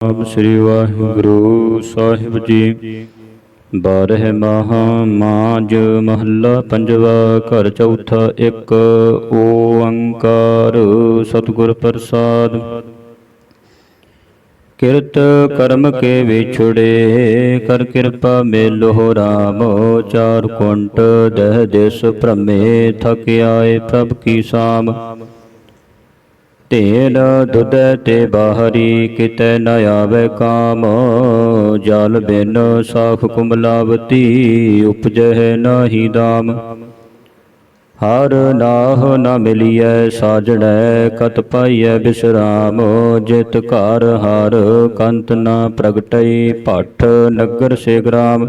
ਆਪ ਸ੍ਰੀ ਵਾਹਿਗੁਰੂ ਸਾਹਿਬ ਜੀ। ਬਾਰਹ ਮਹਾ ਮਾਜ ਮਹੱਲਾ ਪੰਜਵਾ ਘਰ ਚੌਥਾ ਇੱਕ। ਓੰਕਾਰ ਸਤਿਗੁਰ ਪ੍ਰਸਾਦ। ਕਿਰਤ ਕਰਮ ਕੇ ਵਿਛੜੇ, ਕਰ ਕਿਰਪਾ ਮੇਲੋ ਰਾਮ। ਚਾਰ ਕੁੰਟ ਦਹ ਦਿਸ ਭ੍ਰਮੇ, ਥਕ ਆਏ ਪ੍ਰਭ ਕੀ ਸਾਮ। ਤੇਲ ਦੁਧ ਤੇ ਬਾਹਰੀ ਕਿਤੈ ਨ ਆਵੇ ਕਾਮ, ਜਲ ਬਿਨ ਸਾਖ ਕੁਮਲਾਵਤੀ ਉਪਜਹਿ ਨਾਹੀ ਦਾਮ। ਹਰ ਨਾਹ ਨ ਮਿਲੀਐ ਸਾਜਣੈ, ਕਤ ਪਾਈਐ ਬਿਸਰਾਮ। ਜਿਤ ਘਰ ਹਰ ਕੰਤ ਨ ਪ੍ਰਗਟਈ, ਭੱਠ ਨਗਰ ਸੇ ਗ੍ਰਾਮ।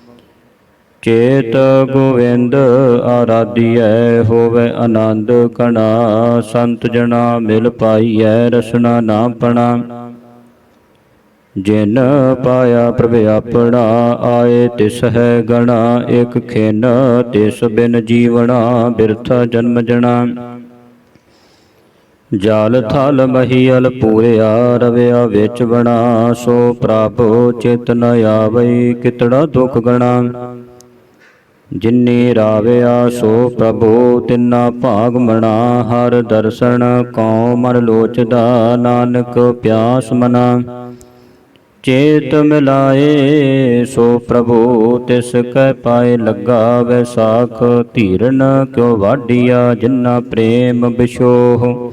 ਚੇਤ ਗੋਵਿੰਦ ਆਰਾਧੀਐ, ਹੋਵੇ ਆਨੰਦ ਕਣਾ, ਸੰਤ ਜਣਾ ਮਿਲ ਪਾਈਐ, ਰਸਨਾ ਨਾਪਣਾ ਜਿਨ ਪਾਇਆ ਪ੍ਰਭ ਆਪਣਾ, ਆਏ ਤਿਸ ਹੈ ਗਣਾ, ਇਕ ਖਿਨ ਤਿਸ ਬਿਨ ਜੀਵਣਾ, ਬਿਰਥਾ ਜਨਮ ਜਣਾ। ਜਾਲ ਥਲ ਮਹੀਲ ਪੂਰਿਆ, ਰਵਿਆ ਵਿੱਚ ਬਣਾ ਸੋ ਪ੍ਰਭ ਚਿਤ ਨ ਆਵਈ, ਕਿਤੜਾ ਦੁਖ ਗਣਾ। ਜਿਨੇ ਰਾਵਿਆ ਸੋ ਪ੍ਰਭੂ, ਤਿੰਨਾ ਭਾਗ ਮਣਾ ਹਰ ਦਰਸ਼ਨ ਕਉ ਮਨ ਲੋਚਦਾ, ਨਾਨਕ ਪਿਆਸ ਮਨਾ। ਚੇਤ ਮਿਲਾਏ ਸੋ ਪ੍ਰਭੂ, ਤਿਸ ਕੈ ਪਾਏ ਲੱਗਾ ਵੈਸਾਖ ਧੀਰਨ ਕਿਉ ਵਾਢੀਆ, ਜਿਨਾ ਪ੍ਰੇਮ ਬਿਸ਼ੋਹ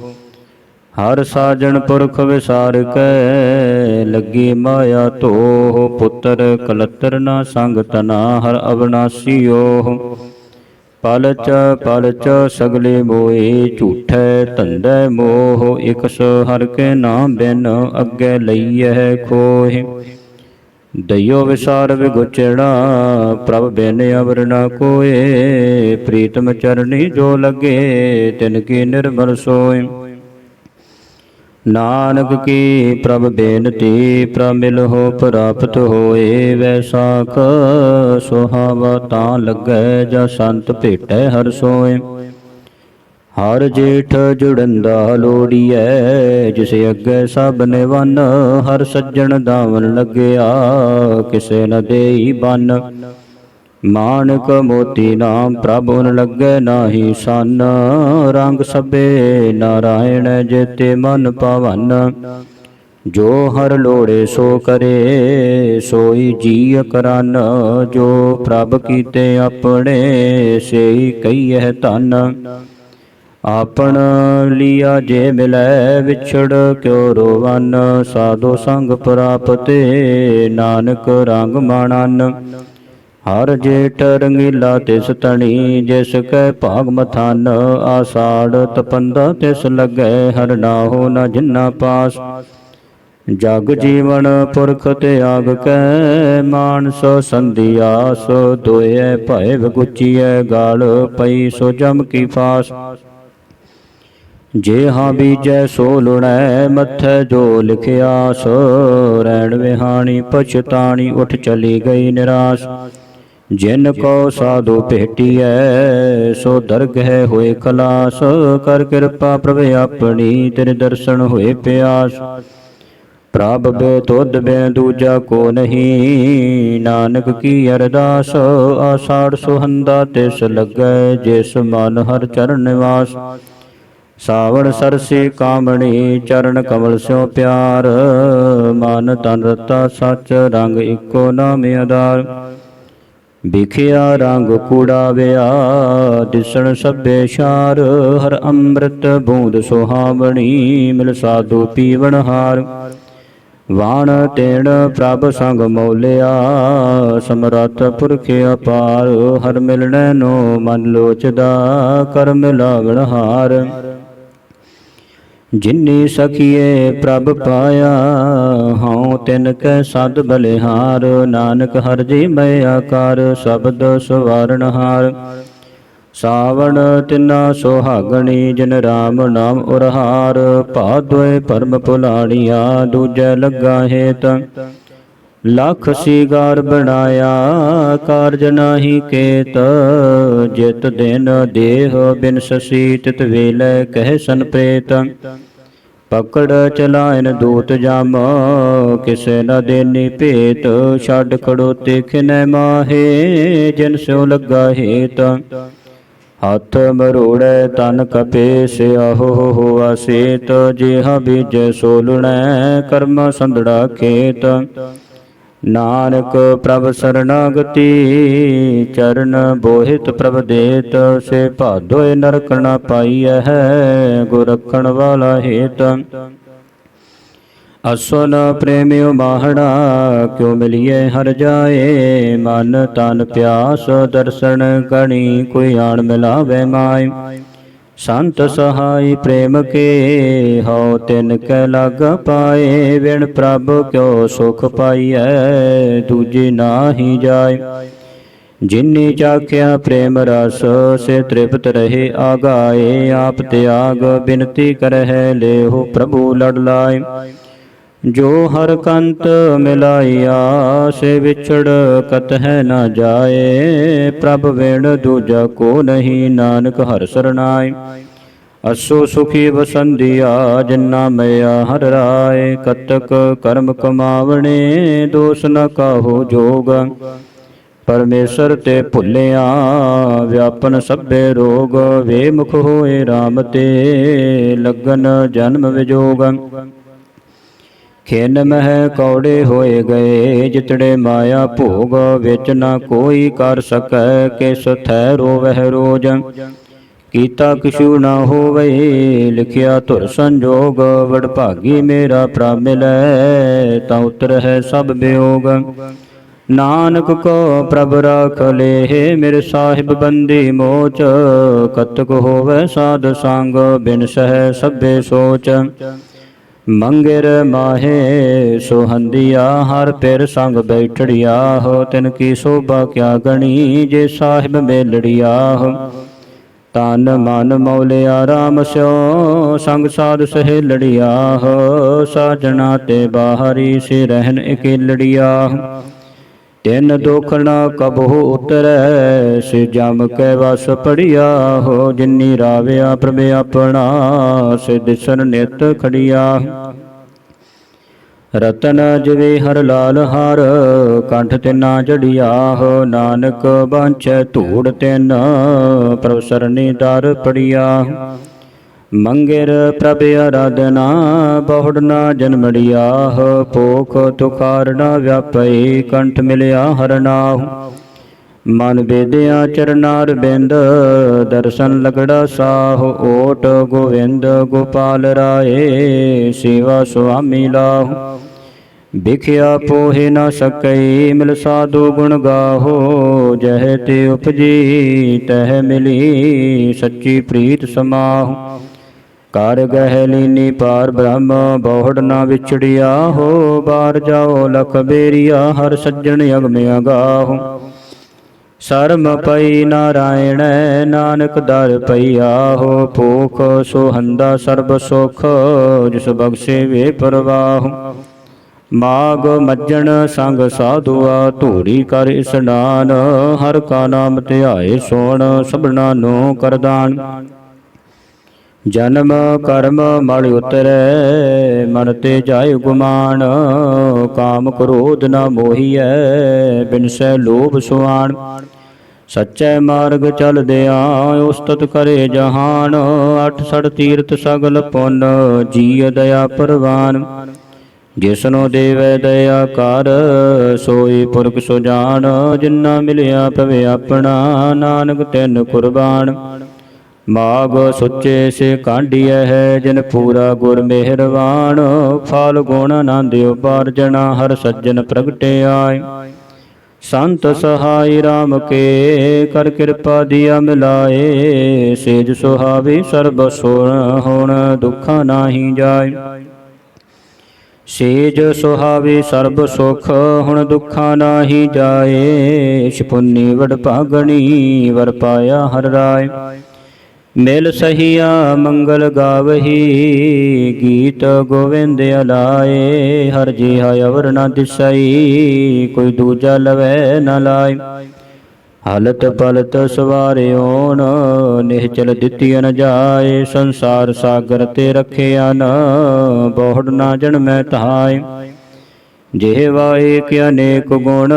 ਹਰ ਸਾਜਣ ਪੁਰਖ ਵਿਸਾਰ ਕੈ ਲੱਗੀ ਮਾਇਆ ਧੋਹ, ਪੁੱਤਰ ਕਲਤਰ ਨਾ ਸੰਗ ਤਨਾ, ਹਰ ਅਬਨਾਸੀਓ ਪਲਚ ਪਲਚ ਸਗਲੇ ਮੋਏ, ਝੂਠੈ ਧੰਦੈ ਮੋਹ, ਇਕਸ ਹਰ ਕੇ ਨਾਮ ਬਿਨ ਅੱਗੇ ਲਈਐ ਖੋਹਿ। ਦਇਓ ਵਿਸਾਰ ਵਿਗੁਚੜਾ ਪ੍ਰਭ ਬਿਨ ਅਵਰ ਨਾ ਕੋਏ, ਪ੍ਰੀਤਮ ਚਰਣੀ ਜੋ ਲਗੇ, ਤਿਨ ਕੀ ਨਿਰਮਲ ਸੋਏ ਨਾਨਕ ਕੀ ਪ੍ਰਭ ਬੇਨਤੀ ਪ੍ਰਮਿਲ ਹੋ ਪ੍ਰਾਪਤ ਹੋਏ ਵੈਸਾਖ ਸੁਹਾਵਾ ਤਾਂ ਲੱਗੈ, ਜਾਂ ਸੰਤ ਭੇਟੈ ਹਰ ਸੋਏ। ਹਰ ਜੇਠ ਜੁੜੰਦਾ ਲੋੜੀਐ, ਜਿਸ ਅੱਗੇ ਸਭ ਨੇ ਵਨ ਹਰ ਸੱਜਣ ਦਾਵਨ ਲੱਗਿਆ, ਕਿਸੇ ਨ ਦੇਈ ਬੰਨ। ਮਾਨਕ ਮੋਤੀ ਨਾਮ ਪ੍ਰਭੁਨ ਲੱਗੈ ਨਾਹੀ ਸਨ, ਰੰਗ ਸਭੇ ਨਾਰਾਇਣ ਜੇਤੇ ਮਨ ਪਵਨ। ਜੋ ਹਰ ਲੋੜੇ ਸੋ ਕਰੇ, ਸੋਈ ਜੀ ਕਰਨ। ਜੋ ਪ੍ਰਭ ਕੀਤੇ ਆਪਣੇ, ਸੇਈ ਕਈਐ ਧਨ। ਆਪਣ ਲਿਆ ਜੇ ਮਿਲੈ ਵਿਛੜ, ਕਿਉ ਰੋਵਨ। ਸਾਧੋ ਸੰਗ ਪ੍ਰਾਪਤੇ, ਨਾਨਕ ਰੰਗ ਮਾਣਨ। ਹਰ ਜੇਠ ਰੰਗੀਲਾ ਤਿਸ ਤਣੀ, ਜਿਸ ਕੈ ਭਾਗ ਮਥਾਨ, ਆਸਾੜ ਤਪੰਦਾ ਤਿਸ ਲੱਗੈ, ਹਰ ਨਾਹੋ ਨ ਜਿਨਾ ਪਾਸ। ਜਗ ਜੀਵਨ ਪੁਰਖ ਤਿਆਗ ਕੈ, ਮਾਨਸੋ ਮਾਨਸ ਸੰਧਿਆਸ ਦੋਏ ਭੈ ਵਗੁਚੀਐ ਗਾਲ ਪਈ ਸੋ ਜਮ ਕੀ ਫਾਸ। ਜੇ ਹਾਂ ਬੀਜੈ ਸੋ ਲੁਣੈ, ਮੱਥੈ ਜੋ ਲਿਖਿਆ ਸੋ ਰਹਿਣ ਵਿਹਾਣੀ ਪਛਤਾਣੀ, ਉਠ ਚਲੀ ਗਈ ਨਿਰਾਸ਼। ਜਿਨ ਕੋ ਸਾਧੂ ਭੇਟੀਐ, ਸੋ ਦਰਗਹਿ ਹੋਏ ਖਲਾਸ। ਕਰ ਕਿਰਪਾ ਪ੍ਰਭ ਆਪਣੀ ਤੇਰੇ ਦਰਸ਼ਨ ਹੋਏ ਪਿਆਸ। ਪ੍ਰਭ ਬੇ ਤੁਧ ਬੇ ਦੂਜਾ ਕੋ ਨਹੀਂ, ਨਾਨਕ ਕੀ ਅਰਦਾਸ। ਆਸਾੜ ਸੁਹੰਦਾ ਤਿਸ ਲੱਗੈ, ਜਿਸ ਮਨ ਹਰ ਚਰਨ ਨਿਵਾਸ। ਸਾਵਣ ਸਰਸੀ ਕਾਮਣੀ, ਚਰਨ ਕਮਲ ਸਿਓ ਪਿਆਰ। ਮਨ ਤਨ ਰਤਾ ਸੱਚ, ਰੰਗ ਇੱਕੋ ਨਾਮ ਆਧਾਰ। ਵਿਖਿਆ ਰੰਗ ਕੂੜਾਵਿਆ ਦਿਸਣ ਸਭੇ ਸ਼ਾਰ, ਹਰ ਅੰਮ੍ਰਿਤ ਬੂੰਦ ਸੁਹਾਵਣੀ, ਮਿਲ ਸਾਧੂ ਪੀਵਣ ਹਾਰ। ਵਾਣ ਤੇਣ ਪ੍ਰਭ ਸੰਗ ਮੋਲਿਆ, ਸਮਰੱਥ ਪੁਰਖ ਅਪਾਰ, ਹਰ ਮਿਲਣੈ ਨੋ ਮਨ ਲੋਚਦਾ ਕਰ ਮਿਲਾਵਣ ਹਾਰ। ਜਿਨੀ ਸਖੀਏ ਪ੍ਰਭ ਪਾਇਆ, ਹਉ ਤਿਨ ਕੈ ਸਦ ਬਲਿਹਾਰ, ਨਾਨਕ ਹਰ ਜੀ ਮੈਂ ਆਕਾਰ, ਸ਼ਬਦ ਸਵਾਰਨ ਹਾਰ। ਸਾਵਣ ਤਿਨਾ ਸੁਹਾਗਣੀ, ਜਿਨ ਰਾਮ ਨਾਮ ਉਰਹਾਰ, ਭਾਦੋਏ ਪਰਮ ਭੁਲਾਣੀਆ ਦੂਜੈ ਲੱਗਾ ਹੇਤ। ਲੱਖ ਸ਼ਿਗਾਰ ਬਣਾਇਆ, ਕਾਰਜ ਨਾਹੀ ਕੇਤ, ਜਿਤ ਦਿਨ ਦੇਹ ਬਿਨ ਸਸੀ ਤਿਤ ਵੇਲੇ ਕਹਿ ਸਨ ਪ੍ਰੇਤ। ਪਕੜ ਚਲਾਇਨ ਦੂਤ ਜਮ, ਕਿਸੇ ਨ ਦੇਨੀ ਭੇਤ, ਛੱਡ ਖੜੋ ਖਿਨੈ ਮਾਹੇ, ਜਿਨ ਸਿਉ ਲੱਗਾ ਹੇਤ। ਹੱਥ ਮਰੋੜੈ ਤਨ ਕਪੇ ਸਿਆਹੋ ਹੋਆ ਸੇਤ ਜਿਹਾ ਬੀਜੈ ਸੋਲਣੈ ਕਰਮ ਸੰਧੜਾ ਖੇਤ। ਨਾਨਕ ਪ੍ਰਭ ਸਰਣਾਗਤੀ, ਚਰਨ ਬੋਹਿਤ ਪ੍ਰਭ ਦੇਤ, ਸੇ ਭਾਦੋਏ ਨਰਕ ਨ ਪਾਈਐ ਗੁਰ ਰਖਣ ਵਾਲਾ ਹੇਤ। ਅਸੁਨ ਪ੍ਰੇਮਿਓ ਮਾਹਣਾ, ਕਿਉ ਮਿਲਿਏ ਹਰ ਜਾਏ, ਮਨ ਤਨ ਪਿਆਸ ਦਰਸ਼ਨ ਕਣੀ ਕੋਈ ਆਣ ਮਿਲਾਵੇ ਮਾਈ ਸੰਤ ਸਹਾਈ ਪ੍ਰੇਮ ਕੇ ਹਉ ਤਿਨ ਕੈ ਲਗ ਪਾਏ ਵਿਣ ਪ੍ਰਭ ਕਿਉ ਸੁਖ ਪਾਈਐ, ਦੂਜੀ ਨਾਹੀ ਜਾਏ। ਜਿਨੀ ਚਾਖਿਆ ਪ੍ਰੇਮ ਰਸ, ਸੇ ਤ੍ਰਿਪਤ ਰਹੇ ਆਗਾਏ। ਆਪ ਤਿਆਗ ਬਿਨਤੀ ਕਰਹਿ, ਲੇਹੁ ਪ੍ਰਭੂ ਲੜ ਲਾਏ। ਜੋ ਹਰ ਕੰਤ ਮਿਲਾਇਆ ਸੇ ਵਿਛੜ ਕਤ ਹੈ ਨਾ ਜਾਏ, ਪ੍ਰਭ ਵੇਣ ਦੂਜਾ ਕੋ ਨਹੀਂ, ਨਾਨਕ ਹਰ ਸਰਨਾਈ ਅਸੋ ਸੁਖੀ ਵਸੰਦੀਆ ਜਿਨਾ ਮਿਆ ਹਰ ਰਾਏ। ਕਤਕ ਕਰਮ ਕਮਾਵਣੇ, ਦੋਸ ਨ ਕਾਹੋ ਜੋਗ। ਪਰਮੇਸ਼ਰ ਤੇ ਭੁੱਲਿਆ, ਵਿਆਪਨ ਸਭੇ ਰੋਗ। ਵੇਮੁਖ ਹੋਏ RAM ਤੇ, ਲਗਨ ਜਨਮ ਵਿਜੋਗ। ਖਿਨ ਮਹਿ ਕੌੜੇ ਹੋਏ ਗਏ, ਜਿਤੜੇ ਮਾਇਆ ਭੋਗ ਵਿੱਚ ਨਾ ਕੋਈ ਕਰ ਸਕੈ, ਕਿਸ ਥੈ ਰੋਵਹਿ ਰੋਜ। ਕੀਤਾ ਕਿਛੂ ਨਾ ਹੋਵੇ, ਲਿਖਿਆ ਧੁਰ ਸੰਜੋਗ ਵਡ ਭਾਗੀ ਮੇਰਾ ਪ੍ਰਭ ਤਾਂ ਉਤਰ ਹੈ ਸਭ ਬਿਯੋਗ ਨਾਨਕ ਕੋ ਪ੍ਰਭ ਰਾਖ ਲੇ ਮੇਰੇ ਸਾਹਿਬ ਬੰਦੀ ਮੋਚ, ਕਤਕ ਹੋਵੇ ਸਾਧ ਸੰਗ, ਬਿਨ ਸਹਿ ਸਭੇ ਸੋਚ। ਮੰਗਰ ਮਾਹੇ, ਸੁਹੰਦੀਆ ਹਰ ਪਿਰ ਸੰਗ ਬੈਠੜਿਆ ਹੋ, ਤਿਨ ਕੀ ਸੋਭਾ ਕਿਆ ਗਣੀ ਜੇ ਸਾਹਿਬ ਮੇਲੜਿਆ ਹੋ। ਤਨ ਮਨ ਮੌਲਿਆ ਰਾਮ ਸਿਓ, ਸੰਗ ਸਾਧ ਸਹੇਲੜਿਆ ਹੋ, ਸਾਜਣਾ ਤੇ ਬਾਹਰੀ ਸੇ ਰਹਿਨ ਇਕੇਲੜਿਆ ਤਿਨ ਦੁਖ ਨ ਕਬਹੁ ਉਤਰੈ ਸੇ ਜਮ ਕੈ ਵਸ ਪੜਿਆ ਹੋ, ਜਿਨੀ ਰਾਵਿਆ ਪ੍ਰਭ ਆਪਣਾ ਸੇ ਦਿਸਨ ਨਿਤ ਖੜਿਆ। ਰਤਨ ਜਿਵੇ ਹਰ ਲਾਲ ਹਾਰ, ਕੰਠ ਤਿਨਾ ਜੜਿਆ ਹੋ, ਨਾਨਕ ਬਾਂਛੈ ਧੂੜ ਤਿਨ, ਪ੍ਰਭ ਸਰਨੀ ਦਰ ਪੜਿਆ। ਮੰਗਿਰ ਪ੍ਰਭ ਅਰਾਧਨਾ ਬਹੁੜ ਨਾ ਜਨਮੜਿਆ ਹੋ ਪੋਖ ਤੁਖਾਰ ਵਿਆਪਈ ਕੰਠ ਮਿਲਿਆ ਹਰ ਮਨ ਵੇਦਿਆ ਚਰਨਾਰ ਬਿੰਦ, ਦਰਸ਼ਨ ਲਗੜਾ ਸਾਹ। ਓਟ ਗੋਵਿੰਦ ਗੋਪਾਲ ਰਾਏ, ਸੇਵਾ ਸੁਆਮੀ ਲਾਹੁ। ਵਿਖਿਆ ਪੋਹਿ ਨਾ ਸਕਈ, ਮਿਲ ਸਾਧੂ ਗੁਣ ਗਾਹੋ। ਜਹ ਤੇ ਉਪਜੀ, ਤਹ ਮਿਲੀ, ਸੱਚੀ ਪ੍ਰੀਤ ਸਮਾਹੁ। ਕਰ ਗਹਿ ਲੀਨੀ ਪਾਰ ਬ੍ਰਹਮ, ਬਹੁੜ ਨਾ ਵਿਛੜਿਆ ਹੋ। ਬਾਰ ਜਾਓ ਲਖ ਬੇਰੀਆ, ਹਰ ਸੱਜਣ ਅਗਮ ਅਗਾਹੂ। ਸਰਮ ਪਈ ਨਾਰਾਇਣ, ਨਾਨਕ ਦਰ ਪਈਆ ਹੋ ਭੂਖ ਸੁਹੰਦਾ ਸਰਬ ਸੁਖ, ਜਿਸ ਬਖਸ਼ੇ ਵੇ ਪਰਵਾਹ। ਮਾਗ ਮੱਜਣ ਸੰਗ ਸਾਧੂਆ, ਧੂਰੀ ਕਰ ਇਸਨਾਨ। ਹਰ ਕਾ ਨਾਮ ਧਿਆਏ ਸੋਣ, ਸਭਨਾ ਨੂੰ ਕਰਦਾਨ। ਜਨਮ ਕਰਮ ਮਲ ਉਤਰੈ, ਮਨ ਤੇ ਜਾਏ ਗੁਮਾਨ, ਕਾਮ ਕ੍ਰੋਧ ਨ ਮੋਹੀਐ ਬਿਨਸੈ ਲੋਭ ਸੁਆਣ ਸੱਚੇ ਮਾਰਗ ਚਲਦਿਆ ਉਸਤਤ ਕਰੇ ਜਹਾਨ, ਅਠ ਸੜ ਤੀਰਥ ਸਗਲ ਪੁੰਨ ਜੀ ਦਇਆ ਪਰਵਾਨ। ਜਿਸਨੋ ਦੇਵੈ ਦਇਆ ਕਰ, ਸੋਈ ਪੁਰਖ ਸੁਜਾਨ, ਜਿਨਾ ਮਿਲਿਆ ਪਵੇ ਆਪਣਾ, ਨਾਨਕ ਤਿੰਨ ਕੁਰਬਾਨ। ਮਾਗ ਸੁੱਚੇ ਸੇ ਕਾਂਢੀਐ ਹੈ, ਜਿਨ ਪੂਰਾ ਗੁਰ ਮਿਹਰਵਾਨ ਫਲ ਗੁਣ ਆਨੰਦ ਉਪਾਰਜਣਾ ਹਰ ਸੱਜਣ ਪ੍ਰਗਟੇ ਆਏ। ਸੰਤ ਸਹਾਈ RAM ਕੇ, ਕਰ ਕਿਰਪਾ ਦਿਆ ਮਿਲਾਏ ਸੇਜ ਸੁਹਾਵੀ ਸਰਬ ਸੁਣ, ਹੁਣ ਦੁੱਖਾਂ ਨਾਹੀ ਜਾਏ। ਸੇਜ ਸੁਹਾਵੇ ਸਰਬ ਸੁਖ, ਹੁਣ ਦੁੱਖਾਂ ਨਾਹੀ ਜਾਏ। ਛਪੁੰਨੀ ਵਡ ਭਾਗਣੀ, ਵਰ ਪਾਇਆ ਹਰ ਰਾਏ। ਮਿਲ ਸਹੀਆ ਮੰਗਲ ਗਾਵਹੀ, ਗੀਤ ਗੋਵਿੰਦ ਅਲਾਏ, ਹਰ ਜਿਹਾ ਅਵਰ ਨਾ ਦਿਸਈ, ਕੋਈ ਦੂਜਾ ਲਵੈ ਨ ਲਾਇ ਹਾਲਤ ਪਲਤ ਸਵਾਰਿਓਨ ਨਿਹਚਲ ਦਿੱਤੀ ਨ ਜਾਏ, ਸੰਸਾਰ ਸਾਗਰ ਤੇ ਰਖਿਆ ਨ, ਬਹੁੜ ਨਾ ਜਨਮੈ ਧਾਇ ਜਿਹ ਵਾਏ ਕਿ ਅਨੇਕ ਗੁਣ,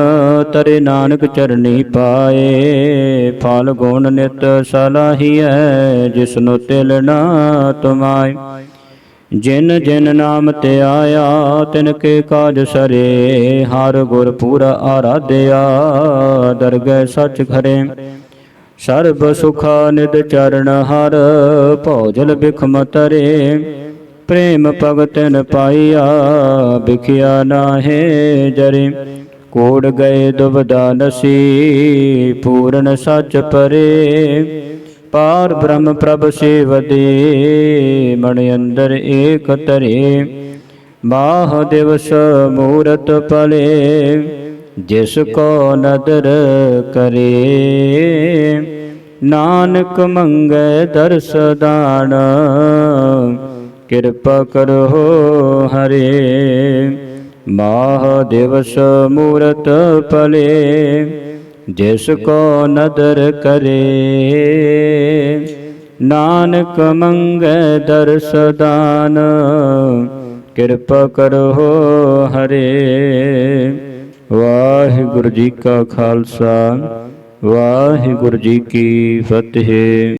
ਤਰੇ ਨਾਨਕ ਚਰਨੀ ਪਾਏ। ਫਲ ਗੁਣ ਨਿਤ ਸਲਾਹੀਐ, ਜਿਸਨੂੰ ਤਿਲ ਨਾ ਤੁਮਾਇ ਜਿਨ ਜਿਨ ਨਾਮ ਤੇ ਆਇਆ, ਤਿਨ ਕੇ ਕਾਜ ਸਰੇ। ਹਰ ਗੁਰ ਪੂਰਾ ਆਰਾਧਿਆ, ਦਰਗਹਿ ਸੱਚ ਖਰੇ ਸਰਬ ਸੁਖਾ ਨਿਦ ਚਰਨ ਹਰ, ਭੋਜਲ ਬਿਖਮ ਤਰੇ। ਪ੍ਰੇਮ ਭਗਤਨ ਪਾਈਆ ਬਿਖਿਆ ਨਾਹੇ ਜਰੇ। ਕੋੜ ਗਏ ਦੁਬਦਾ ਨਸੀ ਪੂਰਨ ਸੱਚ ਪਰੇ। ਪਾਰ ਬ੍ਰਹਮ ਪ੍ਰਭ ਸੇਵਦੇ ਮਣ ਅੰਦਰ ਏਕ ਤਰੇ ਬਾਹ ਦਿਵਸ ਮੂਰਤ ਪਲੇ, ਜਿਸ ਕੋ ਨਦਰ ਕਰੇ। ਨਾਨਕ ਮੰਗੈ ਦਰਸ ਦਾਨ ਕਿਰਪਾ ਕਰੋ ਹਰੇ। ਮਾਹ ਦਿਵਸ ਮੂਰਤ ਪਲੇ ਜਿਸ ਕੋ ਨਦਰ ਕਰੇ। ਨਾਨਕ ਮੰਗੈ ਦਰਸ ਦਾਨ, ਕਿਰਪਾ ਕਰੋ ਹਰੇ। ਵਾਹਿਗੁਰੂ ਜੀ ਕਾ ਖਾਲਸਾ, ਵਾਹਿਗੁਰੂ ਜੀ ਕੀ ਫਤਿਹ।